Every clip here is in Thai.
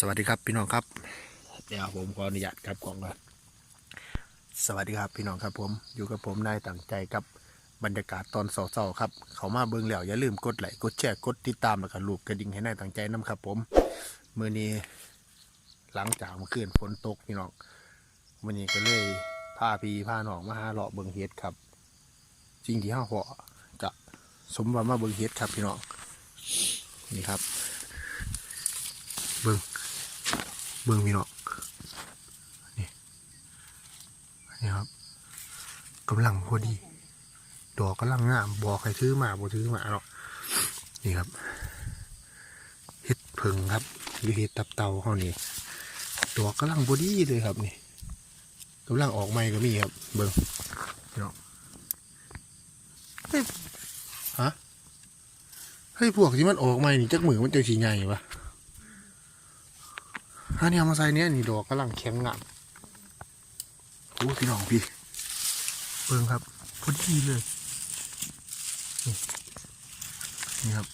สวัสดีครับพี่น้องครับ เดี๋ยวผมขออนุญาตครับกล่องก่อนสวัสดีครับพี่น้องครับผมอยู่กับผมนายตั้งใจกับบรรยากาศตอนเสาๆครับ เขามาเบิ่งแล้วอย่าลืมกดไลค์กดแชร์กดติดตามแล้วก็รูปกระดิ่งให้นายตั้งใจนํครับผมมื้อนี้หลังจากเมื่อคืนฝนตกพี่น้องวันนี้ก็เลยพาพี่พาน้องมาหาเลาะเบิ่งเฮ็ดครับจริงที่ห้าหัวจะสมว่ามาเบิ่งเฮ็ดครับพี่น้องนี่ครับ เบิ่ง เบิ่งพี่น้องนี่นี่ครับกำลังพอดี ดอกกำลังงามบอกใครถือมาบ่ถือมาหรอกนี่ครับเห็ดเพิงครับหรือเห็ดตับเตาเขานี่ดอกกำลังพอดีเลยครับนี่กำลังออกใหม่ก็มีครับ เบิ่งพี่น้องเฮ้ยฮะเฮ้ยพวกที่มันออกใหม่นี่จักมือมันจะสีใหญ่ปะ อันนี้เอามาใส่เนี้ยนี่ดอกกำลังแข็งงามโอ้พี่น้องพี่เบิ่งครับพอดีเลยนี่นี่ครับ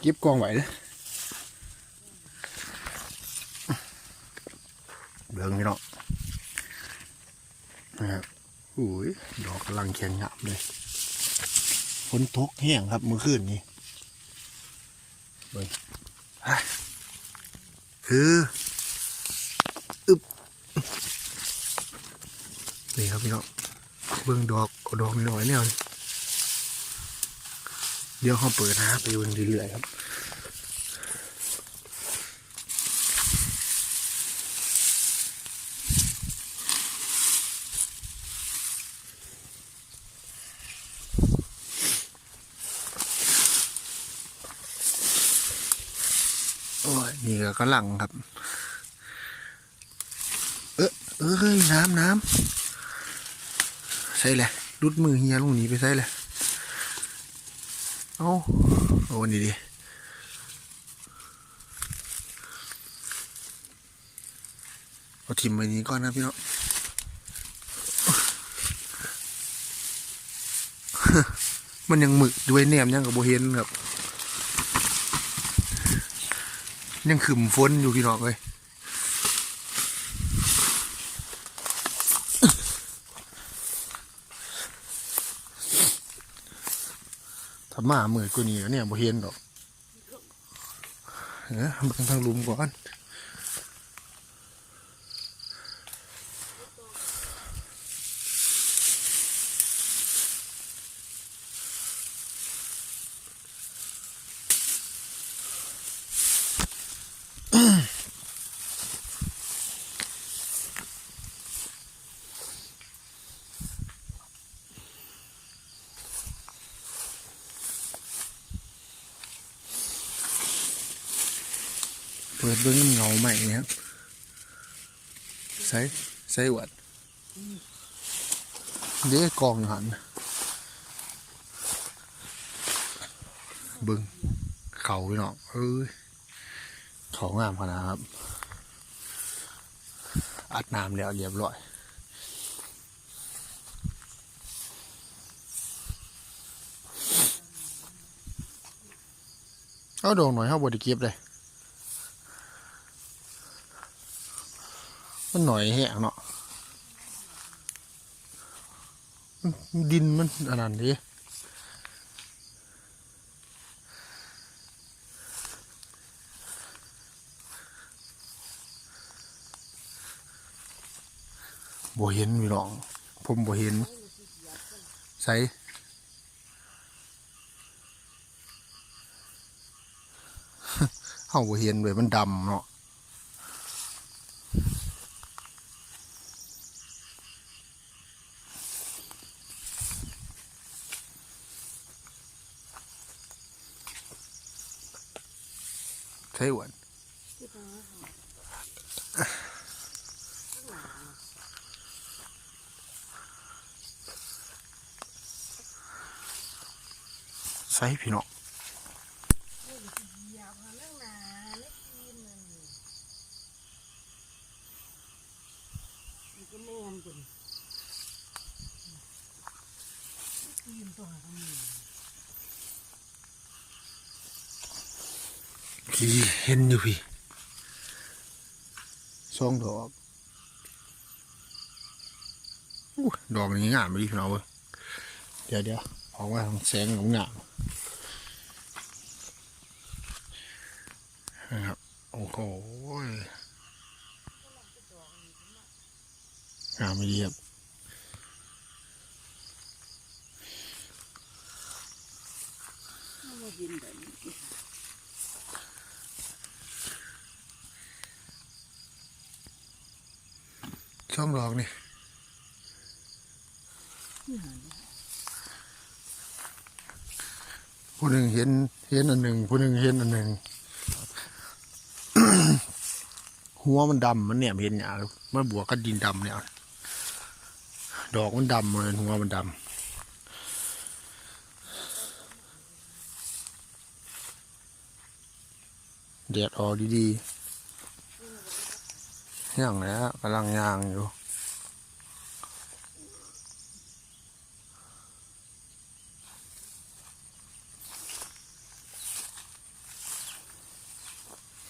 เก็บกองไว้เลยเบิ่งพี่น้องนะครับโอ้ยดอกกำลังแข็งงามเลยฝนตกแห้งครับเมื่อคืนนี้ คืออึบนี่ครับพี่น้องเบื้องดอกดอกน้อยเนี่ยเดี๋ยวเขาเปิดนะไปวนเรื่อยๆครับ โอ้ยนี่ก็กำลังครับ เออเอ้ยน้ำน้ำใส่เลยรุดมือเฮียลงหนีไปใส่เลยเอาเอาวันนี้ดิเอาทิมไปนี้ก่อนนะพี่น้องมันยังหมึกด้วยแหนมยังกับโบเฮนครับ ยังขึ้มฝนอยู่พี่น้องเลยถ้ามาเหมือยกูนี่เนี่ยบ่เห็นดอกเออมันทางลุมก่อน ปิดเบิ้องเงาใหม่เนี่ยครับใส่ใส่หวัดเดี๋ยวกองหันเบิ้งเขาพี่น้องเอ้ยเขางามขนาดครับ อัดน้ำแล้วเรียบร้อยเอาดอกหน่อยเข้าบดิเก็บเลย มันหน่อยแห้งเนาะดินมันอันนั้นดิบ่เห็นพี่น้อง ผมบ่เห็นใส่เฮาบ่เห็นเลยมันดำเนาะ ใช่หวนใส่พี่น้อง ก็แม่นจนกินตัวหาทำไม พี่เห็นอยู่พี่สองดอกอู้ดอกนี้งามไปดิพี่น้องเว้ยเดี๋ยวเดี๋ยวออกมาทางแสงงามๆนะครับโอ้โหงามไม่ดีครับมาบินแบบนี้ ช่องดอกนี่ผู้หนึ่งเห็นเห็นอันหนึ่งผู้หนึ่งเห็นอันหนึ่งหัวมันดำมันเนี่ยเห็นเนี่ยมันบวกกับดินดำเนี่ยดอกมันดำเลยหัวมันดำเดียดออกดีๆ ย่างแล้วกำลังยางอยู่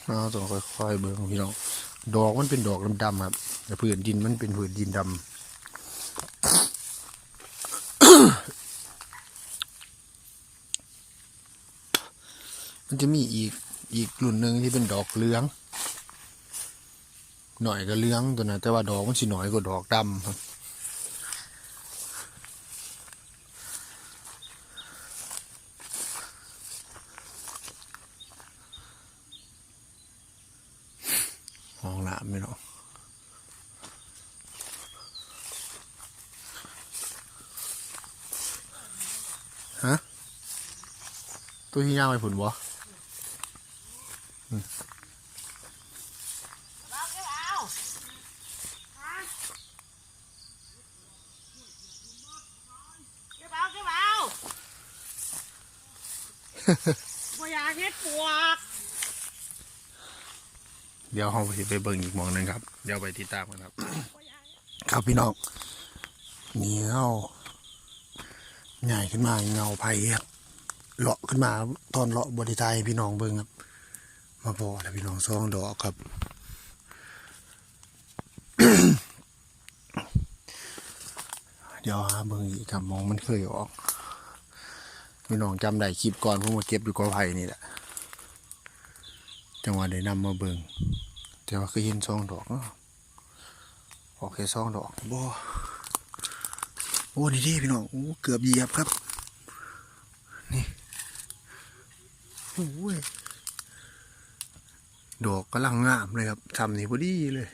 เราต้องค่อยๆเบิ่งพี่น้อง ดอกมันเป็นดอกดำๆครับ แต่ผืนดินมันเป็นผืนดินดำมันจะมีอีกอีกรุ่นหนึ่งที่เป็นดอกเหลือง หน่อยก็เหลืองตัวนั้นแต่ว่าดอกมันสิหน่อยกว่าดอกดำครับห้องน้ำไม่เนาะฮะตัวที่ย่างไปผุนบ่ เอาเก็บเอาเก็บเอาเก็บเอา บ่อยากเฮ็ดปวก เดี๋ยวเราไปไปเบิ่งอีกหมองหนึงครับ เดี๋ยวไปติดตามกันครับบ่อยากเฮ็ดครับพี่น้องเหนียวใหญ่ขึ้นมาเงาไผ่ครับเลาะขึ้นมาตอนเลาะบริไทยพี่น้องเบิ่งครับ มาพอแล้วพี่น้องซองดอกครับเดี๋ยวหาเบิ่งอีกครับมองมันเคยออก พี่น้องจำได้คลิปก่อนผมมาเก็บอยู่กอไผ่นี่แหละจังหวะได้นำมาเบิ่งแต่ว่าเคยเห็นซองดอกเนาะออกแค่สองดอกบ่โอ้นี่ดิพี่น้องโอ้เกือบเหยียบครับ นี่โอ้ยดอกกำลังงามเลยครับทำนี่พอดีเลย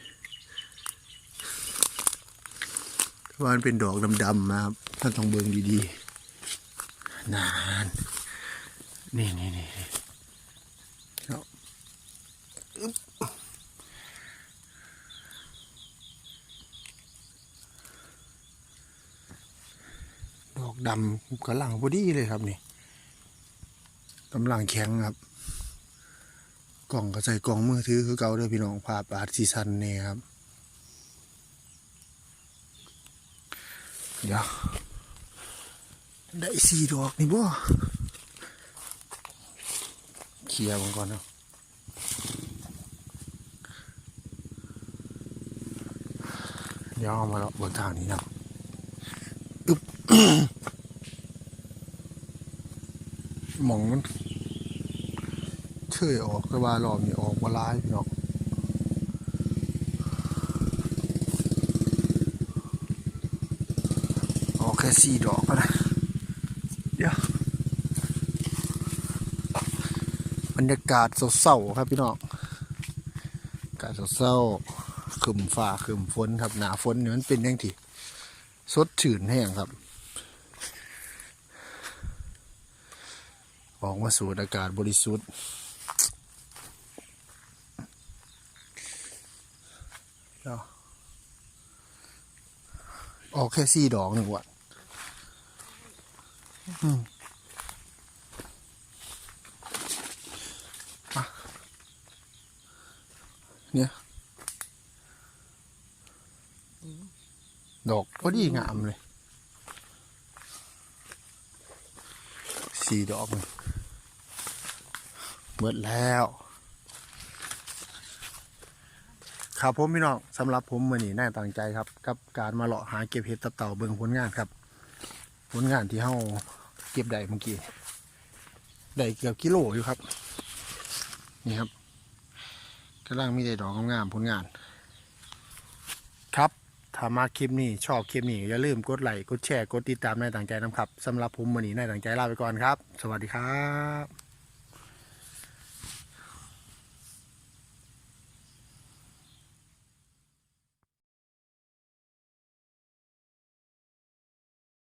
ว่ามันเป็นดอกดำๆนะครับท่านต้องเบิ่งดีๆ นานนี่นี่นี่ดอกดำกำลังพอดีเลยครับนี่กำลังแข็งครับ กล่องก็ใส่กล่องมือถือคือเก่าด้อพี่น้องภาพอาร์ตซีซันเนี่ยครับ เดี๋ยว ได้สี่ดอกนี่บ่เคลียร์มันก่อนเนาะเดี๋ยวเอามาเลาะบนทางนี้เนาะหมองมันเคยออกแต่ว่ารอบนี้ออกมาลายพี่น้องออกแค่สี่ดอกก็นะเดี๋ยวบ รรยากาศเศร้าๆครับพี่น้องอากาศเศร้าๆขึ้มฟ้าขึ้มฝนครับหนาฝนนี่มันเป็นยังทีสดชื่นแห้งครับ ออกมาสูดอากาศบริสุทธิ์ออกแค่สี่ดอกหนึ่งวันอืม เนี่ย ดอกพอดีงามเลย สี่ดอกเลยเบิดแล้ว ครับผมพี่น้องสำหรับผมมือนี้น่ต่างใจครับ กับการมาเลาะหาเก็บเห็ดตะเต่าเบิงผลงานครับ ผลงานที่เฮาเก็บได้เมื่อกี้ได้เกือบกิโลอยู่ครับ นี่ครับ กำลังมีแต่ดอกงามๆผลงาน ครับถ้ามาคลิปนี้ชอบคลิปนี้อย่าลืมกดไลค์กดแชร์กดติดตามนายต่างใจน้ำครับสำหรับผมวันนี้นายต่างใจลาไปก่อนครับ สวัสดีครับ